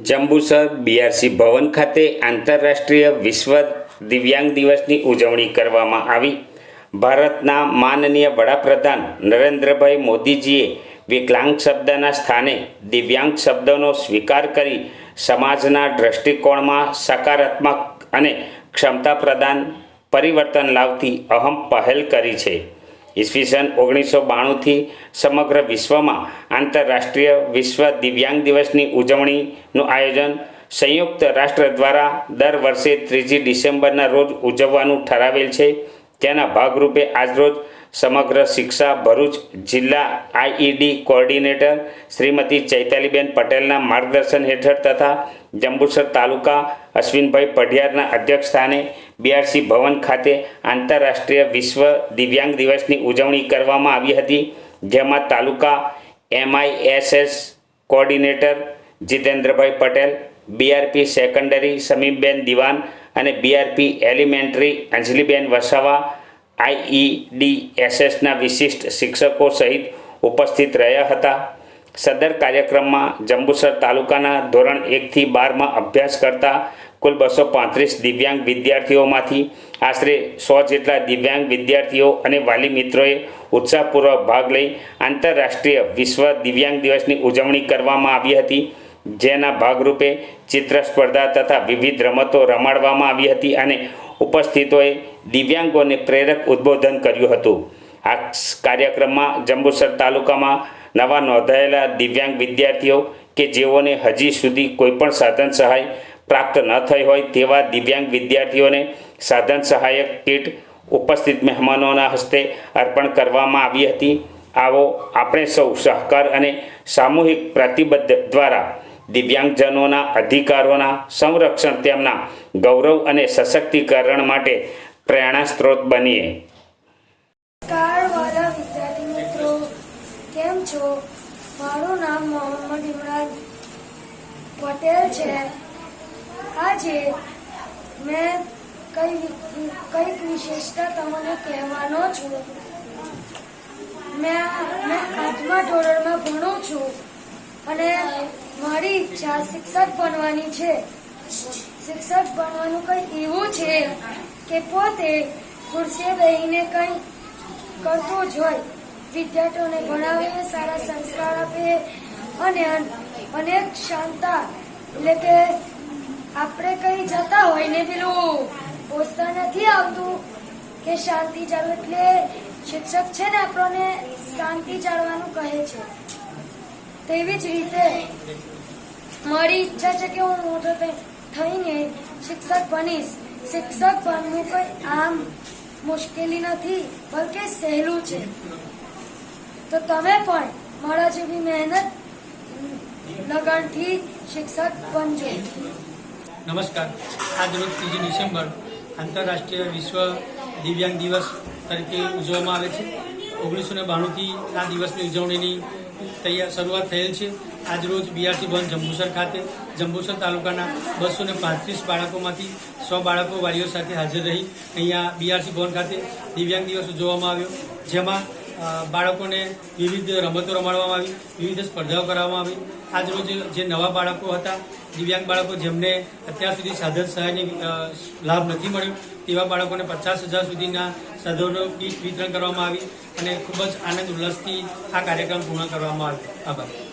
Jambusar BRC ભવન ખાતે આંતરરાષ્ટ્રીય વિશ્વ દિવ્યાંગ દિવસની ઉજવણી કરવામાં આવી. ભારતના માનનીય વડાપ્રધાન નરેન્દ્રભાઈ મોદીજીએ વિકલાંગ શબ્દના સ્થાને દિવ્યાંગ શબ્દનો સ્વીકાર કરી સમાજના દૃષ્ટિકોણમાં સકારાત્મક અને ક્ષમતા પ્રદાન પરિવર્તન લાવતી અહમ પહેલ કરી છે. ઈસવીસન ઓગણીસો બાણુંથી સમગ્ર વિશ્વમાં આંતરરાષ્ટ્રીય વિશ્વ દિવ્યાંગ દિવસની ઉજવણીનું આયોજન સંયુક્ત રાષ્ટ્ર દ્વારા દર વર્ષે ત્રીજી ડિસેમ્બરના રોજ ઉજવવાનું ઠરાવેલ છે. તેના ભાગરૂપે આજરોજ સમગ્ર શિક્ષા ભરૂચ જિલ્લા આઈઈડી કોર્ડિનેટર શ્રીમતી ચૈતાલીબેન પટેલના માર્ગદર્શન હેઠળ તથા જંબુસર તાલુકા અશ્વિનભાઈ પઢિયારના અધ્યક્ષસ્થાને બીઆરસી ભવન ખાતે આંતરરાષ્ટ્રીય વિશ્વ દિવ્યાંગ દિવસની ઉજવણી કરવામાં આવી હતી, જેમાં તાલુકા MISS coordinator Jitendrabhai Patel, BRP secondary Samimben Diwan અને બીઆરપી એલિમેન્ટરી અંજલિબેન વસાવા આઈઈડીએસએસના વિશિષ્ટ શિક્ષકો સહિત ઉપસ્થિત રહ્યા હતા. સદર કાર્યક્રમમાં જંબુસર તાલુકાના ધોરણ એકથી બારમાં અભ્યાસ કરતા કુલ બસો પાંત્રીસ દિવ્યાંગ વિદ્યાર્થીઓમાંથી આશરે સો જેટલા દિવ્યાંગ વિદ્યાર્થીઓ અને વાલી મિત્રોએ ઉત્સાહપૂર્વક ભાગ લઈ આંતરરાષ્ટ્રીય વિશ્વ દિવ્યાંગ દિવસની ઉજવણી કરવામાં આવી હતી. જેના ભાગરૂપે ચિત્ર સ્પર્ધા તથા વિવિધ રમતો રમાડવામાં આવી હતી અને ઉપસ્થિતોએ દિવ્યાંગોને પ્રેરક ઉદ્બોધન કર્યું હતું. આ કાર્યક્રમમાં જંબુસર તાલુકામાં નવા નોંધાયેલા દિવ્યાંગ વિદ્યાર્થીઓ કે જેઓને હજી સુધી કોઈપણ સાધન સહાય પ્રાપ્ત ન થઈ હોય તેવા દિવ્યાંગ વિદ્યાર્થીઓને સાધન સહાયક કીટ ઉપસ્થિત મહેમાનોના હસ્તે અર્પણ કરવામાં આવી હતી. આવો આપણે સૌ સહકાર અને સામૂહિક પ્રતિબદ્ધ દ્વારા દિવ્યાંગજનોના અધિકારોના સંરક્ષણ તેમના ગૌરવ અને સશક્તિકરણ માટે પ્રેરણા સ્ત્રોત બનીએ. નમસ્કાર વિદ્યાર્થી મિત્રો. કેમ છો? મારું નામ મોહમ્મદ ઇમરાન પટેલ છે. આજે મેં કઈ કંઈક વિશેષતા તમને કહેવાનો છું. મેં મેં આઠમા ધોરણમાં ભણું છું. અને મારી ઈચ્છા શિક્ષક બનવાની છે. શિક્ષક બનવાનું કંઈ એવું છે કે પોતે ખુરશીએ બેહીને કંઈ કરતું જ હોય. વિદ્યાર્થીઓને ભણાવે, સારા સંસ્કાર આપે અને અનેક શાંતા એટલે કે આપણે કઈ જતા હોય ને પેલું પોસતા નથી આવતું કે શાંતિ જાળવો. એટલે શિક્ષક છે ને આપણને શાંતિ જાળવાનું કહે છે. તેવી જ રીતે મારી ઈચ્છા છે કે હું મોટો થઈ- થઈને શિક્ષક બનીશ. શિક્ષક બનવું કોઈ આમ મુશ્કેલી નથી, બલકે સહેલું છે. તો તમે પણ મારા જેવી મહેનત લગનથી શિક્ષક બનજો. નમસ્કાર. આજ રોજ ત્રીજી ડિસેમ્બર આંતરરાષ્ટ્રીય વિશ્વ દિવ્યાંગ દિવસ તરીકે ઉજવવામાં આવે છે. ઓગણીસો ને બાણુંથી આ દિવસની ઉજવણીની તૈયાર શરૂઆત થયેલ છે. આજ રોજ બીઆરસી ભવન જંબુસર ખાતે, જંબુસર તાલુકાના બસો ને પાંત્રીસ બાળકોમાંથી સો બાળકો વાલીઓ સાથે હાજર રહી. અહીંયા બીઆરસી ભવન ખાતે દિવ્યાંગ દિવસ ઉજવવામાં આવ્યો. જેમાં બાળકોને વિવિધ રમતો રમાડવામાં આવી, વિવિધ સ્પર્ધાઓ કરાવવામાં આવી. આજ રોજ જે નવા બાળકો હતા, દિવ્યાંગ બાળકો જેમને અત્યાર સુધી સાધન સહાયની લાભ નથી મળ્યો, તેવા બાળકોને પચાસ હજાર સુધીના સાધનો કીટ વિતરણ કરવામાં આવી અને ખૂબ જ આનંદ, ઉલ્લાસથી આ કાર્યક્રમ પૂર્ણ કરવામાં આવ્યો. આભાર.